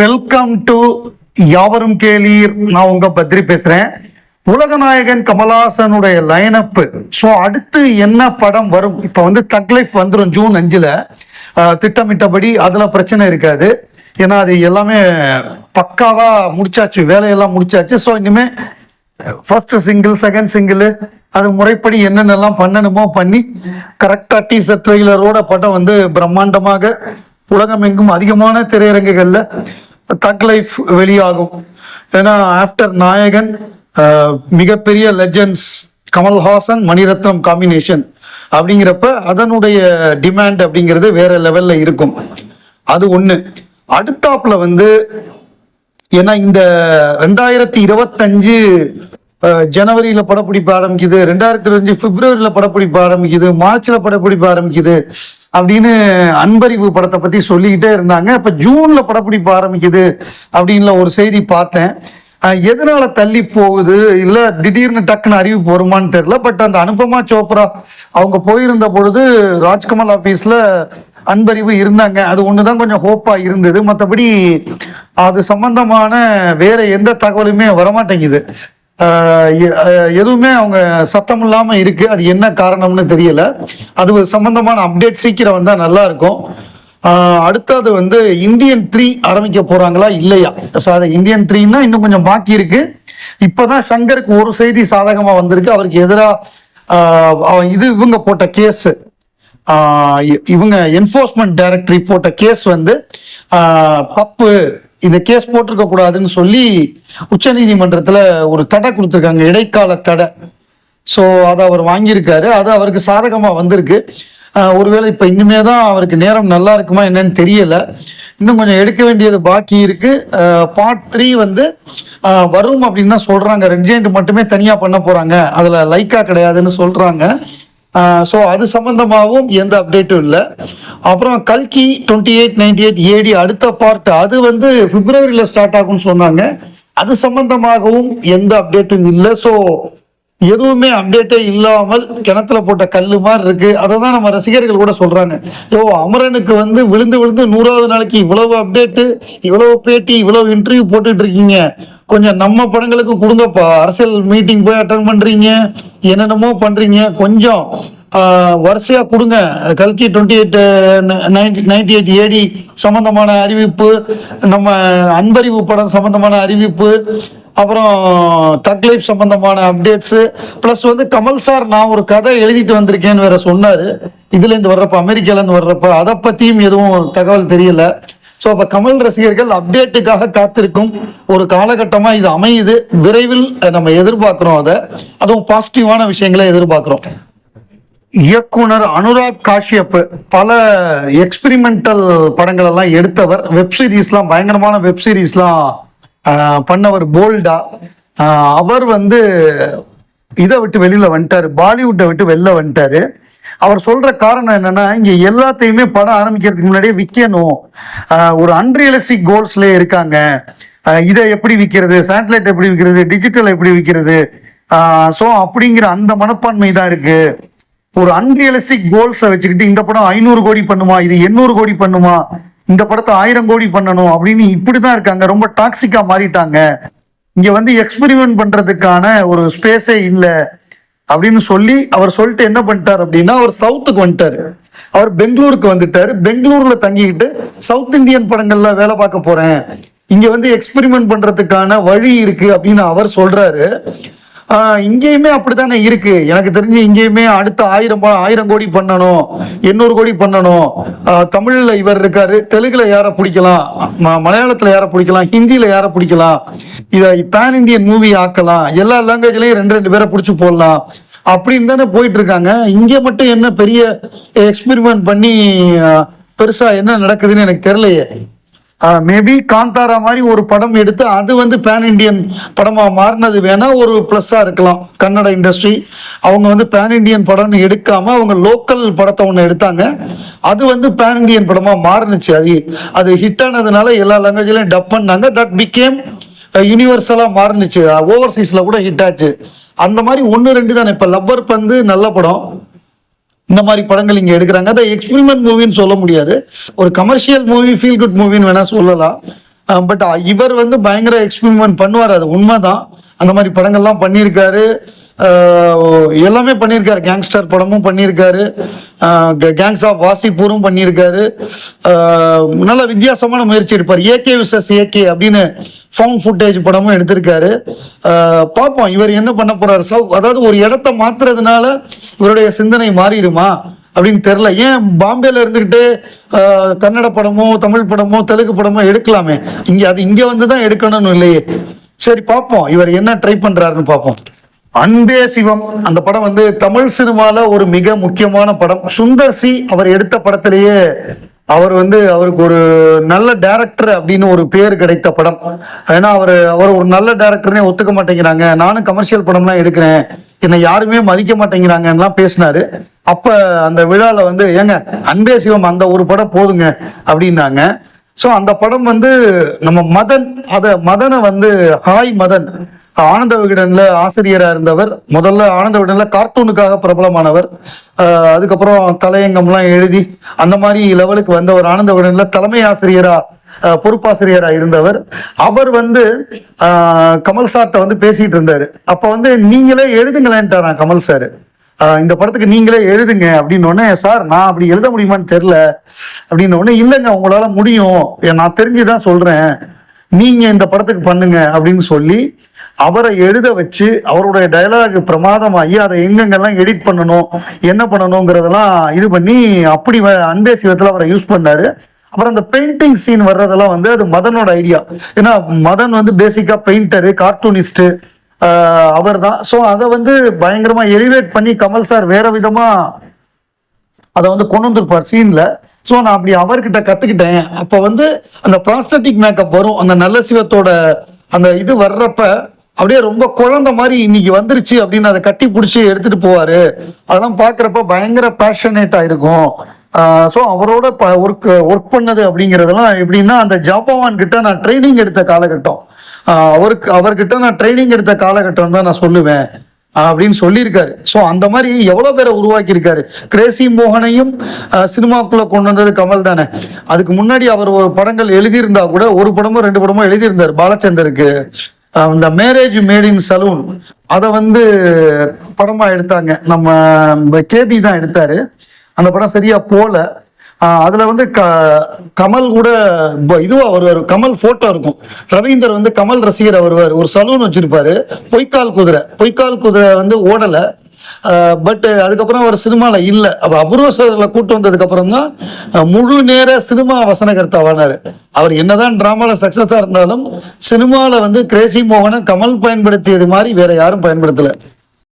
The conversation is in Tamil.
வெல்கம் டு யாவரும் கேளீர். நான் உங்க பத்ரி பேசுறேன். உலகநாயகன் கமலாசனுடைய லைனப்பு ஸோ அடுத்து என்ன படம் வரும்? இப்போ வந்து தக் லைஃப் வந்துடும் ஜூன் அஞ்சில். திட்டமிட்டபடி அதில் பிரச்சனை இருக்காது. ஏன்னா அது எல்லாமே பக்காவாக முடிச்சாச்சு வேலையெல்லாம் முடிச்சாச்சு. ஸோ இனிமேல் ஃபர்ஸ்ட் சிங்கிள் செகண்ட் சிங்கிள் அது முறைப்படி என்னென்னலாம் பண்ணணுமோ பண்ணி கரெக்டாக டீசர் ட்ரெய்லரோட படம் வந்து பிரம்மாண்டமாக உலகமெங்கும் அதிகமான திரையரங்குகளில் தக் லைஃப் வெளியாகும். ஏன்னா ஆஃப்டர் நாயகன் அஹ், மிகப்பெரிய லெஜண்ட்ஸ் கமல்ஹாசன் மணிரத்னம் காம்பினேஷன் அப்படிங்கிறப்ப அதனுடைய டிமாண்ட் அப்படிங்கிறது வேற லெவல்ல இருக்கும். அது ஒன்று அடுத்தாப்புல வந்து ஏன்னா இந்த ரெண்டாயிரத்தி இருபத்தஞ்சு ஜனவரியில படப்பிடிப்பு ஆரம்பிக்குது ரெண்டாயிரத்தி இருபத்தஞ்சு பிப்ரவரியில படப்பிடிப்பு ஆரம்பிக்குது மார்ச்ல படப்பிடிப்பு ஆரம்பிக்குது அப்படின்னு அன்பறிவு படத்தை பத்தி சொல்லிக்கிட்டே இருந்தாங்க. இப்ப ஜூன்ல படப்பிடிப்பு ஆரம்பிக்குது அப்படின்ல ஒரு செய்தி பார்த்தேன். எதனால தள்ளி போகுது? இல்ல திடீர்னு டக்குன்னு அறிவிப்பு வருமான்னு தெரியல. பட் அந்த அனுபமா சோப்ரா அவங்க போயிருந்த பொழுது ராஜ்கமல் ஆபீஸ்ல அன்பறிவு இருந்தாங்க. அது ஒண்ணுதான் கொஞ்சம் ஹோப்பா இருந்தது. மற்றபடி அது சம்பந்தமான வேற எந்த தகவலுமே வரமாட்டேங்குது. எதுவுமே அவங்க சத்தம் இல்லாமல் இருக்குது அது என்ன காரணம்னு தெரியல. அது ஒரு சம்பந்தமான அப்டேட் சீக்கிரம் வந்தால் நல்லா இருக்கும். அடுத்தது வந்து இந்தியன் த்ரீ ஆரம்பிக்க போகிறாங்களா இல்லையா? ஸோ அது இந்தியன் த்ரீன்னா இன்னும் கொஞ்சம் பாக்கி இருக்குது இப்போதான் சங்கருக்கு ஒரு செய்தி சாதகமாக வந்திருக்கு. அவருக்கு எதிராக இது இவங்க போட்ட கேஸ் இவங்க என்ஃபோர்ஸ்மெண்ட் டைரக்டரி போட்ட கேஸ் வந்து தப்பு இந்த கேஸ் போட்டிருக்க கூடாதுன்னு சொல்லி உச்சநீதிமன்றத்துல ஒரு தடை கொடுத்துருக்காங்க இடைக்கால தடை. ஸோ அதை அவர் வாங்கியிருக்காரு. அது அவருக்கு சாதகமாக வந்திருக்கு. ஒருவேளை இப்போ இனிமே தான் அவருக்கு நேரம் நல்லா இருக்குமா என்னன்னு தெரியல. இன்னும் கொஞ்சம் எடுக்க வேண்டியது பாக்கி இருக்கு. பார்ட் த்ரீ வந்து வரும் அப்படின்னு தான் சொல்றாங்க. ரெட் ஜெயிண்ட் மட்டுமே தனியாக பண்ண போறாங்க. அதில் லைக்கா கிடையாதுன்னு சொல்றாங்க. ஸோ அது சம்பந்தமாகவும் எந்த அப்டேட்டும் இல்லை. அப்புறம் கல்கி twenty eight ninety eight AD அடுத்த பார்ட் அது வந்து பிப்ரவரியில் ஸ்டார்ட் ஆகும்னு சொன்னாங்க. அது சம்பந்தமாகவும் எந்த அப்டேட்டும் இல்லை. ஸோ எதுவுமே அப்டேட்டே இல்லாமல் கிணத்துல போட்ட கல் மாதிரி இருக்கு. அதை தான் நம்ம ரசிகர்கள் கூட சொல்றாங்க. ஸோ அமரனுக்கு வந்து விழுந்து விழுந்து நூறாவது நாளைக்கு இவ்வளவு அப்டேட்டு இவ்வளவு பேட்டி இவ்வளவு இன்டர்வியூ போட்டுட்டு இருக்கீங்க. கொஞ்சம் நம்ம படங்களுக்கு கொடுங்கப்பா. அரசியல் மீட்டிங் போய் அட்டன் பண்றீங்க என்னென்னமோ பண்றீங்க. கொஞ்சம் வரிசையா கொடுங்க. கல்கி twenty eight ninety eight AD சம்பந்தமான அறிவிப்பு நம்ம அன்பறிவு படம் சம்பந்தமான அறிவிப்பு அப்புறம் தக் லைஃப் சம்பந்தமான அப்டேட்ஸ் ப்ளஸ் வந்து கமல் சார் நான் ஒரு கதை எழுதிட்டு வந்திருக்கேன்னு வேற சொன்னாரு. இதுல இருந்து வர்றப்ப அமெரிக்கால இருந்து வர்றப்ப அதை பத்தியும் எதுவும் தகவல் தெரியல. ஸோ அப்போ கமல் ரசிகர்கள் அப்டேட்டுக்காக காத்திருக்கும் ஒரு காலகட்டமாக இது அமையுது. விரைவில் நம்ம எதிர்பார்க்குறோம் அதை. அதுவும் பாசிட்டிவான விஷயங்களை எதிர்பார்க்குறோம். இயக்குனர் அனுராக் காஷ்யப் பல எக்ஸ்பிரிமெண்டல் படங்கள் எல்லாம் எடுத்தவர். வெப் சீரிஸ்லாம் பயங்கரமான வெப் சீரிஸ்லாம் பண்ணவர் போல்டா. அவர் வந்து இதை விட்டு வெளியில் வந்துட்டாரு. பாலிவுட்டை விட்டு வெளில வந்துட்டார். அவர் சொல்ற காரணம் என்னன்னா இங்க எல்லாத்தையுமே படம் ஆரம்பிக்கிறதுக்கு முன்னாடியே விற்கணும் ஒரு அன்ரியலிஸ்டிக் கோல்ஸ்ல இருக்காங்க. இதை எப்படி விற்கிறது சேட்டலைட் எப்படி விற்கிறது டிஜிட்டல் எப்படி விற்கிறது ஸோ அப்படிங்கிற அந்த மனப்பான்மை தான் இருக்கு. ஒரு அன்ரியலிஸ்டிக் கோல்ஸை வச்சுக்கிட்டு இந்த படம் ஐநூறு கோடி பண்ணுமா இது எண்ணூறு கோடி பண்ணுமா இந்த படத்தை ஆயிரம் கோடி பண்ணணும் அப்படின்னு இப்படிதான் இருக்காங்க. ரொம்ப டாக்ஸிக்கா மாறிட்டாங்க. இங்க வந்து எக்ஸ்பெரிமெண்ட் பண்றதுக்கான ஒரு ஸ்பேஸே இல்லை. அப்படின்னு சொல்லி அவர் சொல்லிட்டு என்ன பண்ணிட்டார் அப்படின்னா அவர் சவுத்துக்கு வந்துட்டாரு. அவர் பெங்களூருக்கு வந்துட்டாரு. பெங்களூர்ல தங்கிக்கிட்டு சவுத் இந்தியன் படங்கள்ல வேலை பார்க்க போறேன். இங்க வந்து எக்ஸ்பெரிமெண்ட் பண்றதுக்கான வழி இருக்கு அப்படின்னு அவர் சொல்றாரு. இங்கேயுமே அப்படித்தானே இருக்கு. எனக்கு தெரிஞ்சு இங்கேயுமே அடுத்த ஆயிரம் ஆயிரம் கோடி பண்ணணும். எண்ணூறு கோடி பண்ணணும். தமிழ்ல இவர் இருக்காரு. தெலுங்குல யாரை பிடிக்கலாம்? மலையாளத்துல யாரை பிடிக்கலாம்? ஹிந்தியில யாரை பிடிக்கலாம்? இதை பேன் இந்தியன் மூவி ஆக்கலாம். எல்லா லாங்குவேஜ்லயும் ரெண்டு ரெண்டு பேரை பிடிச்சி போடலாம். அப்படின்னு தானே போயிட்டு இருக்காங்க. இங்க மட்டும் என்ன பெரிய எக்ஸ்பெரிமெண்ட் பண்ணி பெருசா என்ன நடக்குதுன்னு எனக்கு தெரியலையே. மேபி காந்தாரா மாதிரி ஒரு படம் எடுத்து அது வந்து பேன் இண்டியன் படமாக மாறினது வேணால் ஒரு ப்ளஸ்ஸாக இருக்கலாம். கன்னட இண்டஸ்ட்ரி அவங்க வந்து பேன் இண்டியன் படம்னு எடுக்காமல் அவங்க லோக்கல் படத்தை ஒன்று எடுத்தாங்க. அது வந்து பேன் இண்டியன் படமாக மாறினுச்சு. அது அது ஹிட் ஆனதுனால எல்லா லாங்குவேஜ்லையும் டப் பண்ணாங்க. தட் பிகேம் யூனிவர்சலாக மாறினுச்சு. ஓவர்சீஸில் கூட ஹிட் ஆச்சு. அந்த மாதிரி ஒன்று ரெண்டு தானே. இப்போ லப்பர் பந்து நல்ல படம். இந்த மாதிரி படங்கள் இங்கே எடுக்கிறாங்க. அதை எக்ஸ்பிரிமெண்ட் மூவின்னு சொல்ல முடியாது. ஒரு கமர்ஷியல் மூவி ஃபீல் குட் மூவின்னு வேணா சொல்லலாம். பட் இவர் வந்து பயங்கர எக்ஸ்பிரிமெண்ட் பண்ணுவார். அது உண்மைதான். அந்த மாதிரி படங்கள்லாம் பண்ணியிருக்காரு. எல்லாமே பண்ணியிருக்காரு. கேங்ஸ்டர் படமும் பண்ணியிருக்காரு. கேங்ஸ் ஆஃப் வாசிப்பூரும் பண்ணியிருக்காரு. நல்ல வித்தியாசமான முயற்சி எடுப்பார். ஏகே விசஸ் ஏகே அப்படின்னு ஃபவுண்ட் ஃபுட்டேஜ் படமும் எடுத்திருக்காரு. பார்ப்போம். இவர் என்ன பண்ண போறாரு? சவ் அதாவது ஒரு இடத்த மாத்துறதுனால இவருடைய சிந்தனை மாறிடுமா அப்படின்னு தெரில ஏன் பாம்பேல இருந்துக்கிட்டு கன்னட படமோ தமிழ் படமோ தெலுங்கு படமோ எடுக்கலாமே? இங்கே அது இங்கே வந்து தான் எடுக்கணும்னு இல்லையே. சரி பார்ப்போம். இவர் என்ன ட்ரை பண்ணுறாருன்னு பார்ப்போம். அன்பே சிவம். அந்த படம் வந்து தமிழ் சினிமால ஒரு மிக முக்கியமான படம். சுந்தர் சி அவர் எடுத்த படத்திலேயே அவர் வந்து அவருக்கு ஒரு நல்ல டேரக்டர் அப்படின்னு ஒரு பேர் கிடைத்த படம். ஏன்னா அவர் அவர் ஒரு நல்ல டேரக்டர்னே ஒத்துக்க மாட்டேங்கிறாங்க. நானும் கமர்ஷியல் படம்லாம் எடுக்கிறேன். என்னை யாருமே மதிக்க மாட்டேங்கிறாங்கலாம் பேசினாரு. அப்ப அந்த விழால வந்து ஏங்க அன்பே சிவம் அந்த ஒரு படம் போதுங்க அப்படின்னாங்க. ஸோ அந்த படம் வந்து நம்ம மதன் அத மதனை வந்து ஹாய் மதன் ஆனந்த விகடன்ல ஆசிரியரா இருந்தவர் முதல்ல ஆனந்த விகடன்ல கார்ட்டூனுக்காக பிரபலமானவர் அதுக்கப்புறம் தலையங்கம்லாம் எழுதி அந்த மாதிரி லெவலுக்கு வந்தவர் ஆனந்த விகடன்ல தலைமை ஆசிரியரா பொறுப்பாசிரியராக இருந்தவர். அவர் வந்து கமல் சார்கிட்ட வந்து பேசிகிட்டு இருந்தார். அப்போ வந்து நீங்களே எழுதுங்களேன்ட்டாரா கமல் சார். இந்த படத்துக்கு நீங்களே எழுதுங்க அப்படின்னோடனே சார் நான் அப்படி எழுத முடியுமான்னு தெரில அப்படின்னோடனே இல்லைங்க உங்களால் முடியும். ஏ, நான் தெரிஞ்சுதான் சொல்கிறேன் நீங்கள் இந்த படத்துக்கு பண்ணுங்க. அப்படின்னு சொல்லி அவரை எழுத வச்சு அவருடைய டயலாக் பிரமாதமாகி அதை எங்கெங்கெல்லாம் எடிட் பண்ணணும்? என்ன பண்ணணுங்கிறதெல்லாம் இது பண்ணி அப்படி வ- அன்பே சிவத்தில் அவரை யூஸ் பண்ணார். அப்புறம் அந்த பெயிண்டிங் சீன் வர்றதெல்லாம் வந்து அது மதனோட ஐடியா ஏன்னா மதன் வந்து பேசிக்காக பெயிண்டரு கார்ட்டூனிஸ்ட்டு அவர் தான் ஸோ அதை வந்து பயங்கரமாக எலிவேட் பண்ணி கமல் சார் வேற விதமாக அதை வந்து கொண்டு வந்திருப்பார் சீனில் ஸோ நான் அப்படி அவர்கிட்ட கற்றுக்கிட்டேன் அப்போ வந்து அந்த ப்ராஸ்தட்டிக் மேக்கப் வரும். அந்த நல்ல சிவத்தோட அந்த இது வர்றப்ப அப்படியே ரொம்ப குழந்தை மாதிரி இன்னைக்கு வந்துருச்சு அப்படின்னு அதை கட்டி பிடிச்சி எடுத்துட்டு போவாரு. அதெல்லாம் பார்க்குறப்ப பயங்கர பேஷனேட் இருக்கும். ஸோ அவரோட ப ஒர்க் ஒர்க் பண்ணது அப்படிங்கிறதெல்லாம் எப்படின்னா அந்த ஜாப்பவான் கிட்ட நான் ட்ரைனிங் எடுத்த காலகட்டம். அவருக்கு அவர்கிட்ட நான் ட்ரைனிங் எடுத்த காலகட்டம் தான் நான் சொல்லுவேன் அப்படின்னு சொல்லியிருக்காரு. ஸோ அந்த மாதிரி எவ்வளோ பேரை உருவாக்கியிருக்காரு? கிரேசி மோகனையும் சினிமாக்குள்ளே கொண்டு வந்தது கமல் தானே. அதுக்கு முன்னாடி அவர் ஒரு படங்கள் எழுதியிருந்தா கூட ஒரு படமோ ரெண்டு படமோ எழுதியிருந்தார் பாலச்சந்தருக்கு. இந்த மேரேஜ் மேட் இன் சலூன் அதை வந்து படமாக எடுத்தாங்க. நம்ம கேபி தான் எடுத்தாரு. அந்த படம் சரியா போல. அதில் அதுல வந்து க கமல் கூட இதுவாக இதுவா வருவார். கமல் போட்டோ இருக்கும். ரவீந்தர் வந்து கமல் ரசிகர் வருவார். ஒரு சலூன் வச்சிருப்பாரு. பொய்க்கால் குதிரை. பொய்க்கால் குதிரை வந்து ஓடல. பட் அதுக்கப்புறம் அவர் சினிமாவில் இல்லை. அப்போ அபூர்வ சோதரில் கூட்டு வந்ததுக்கப்புறம் தான் முழு நேர சினிமா வசனகர்த்தாவானார். அவர் என்னதான் ட்ராமாவில் சக்ஸஸாக இருந்தாலும் சினிமாவில் வந்து கிரேசி மோகனை கமல் பயன்படுத்தியது மாதிரி வேற யாரும் பயன்படுத்தலை.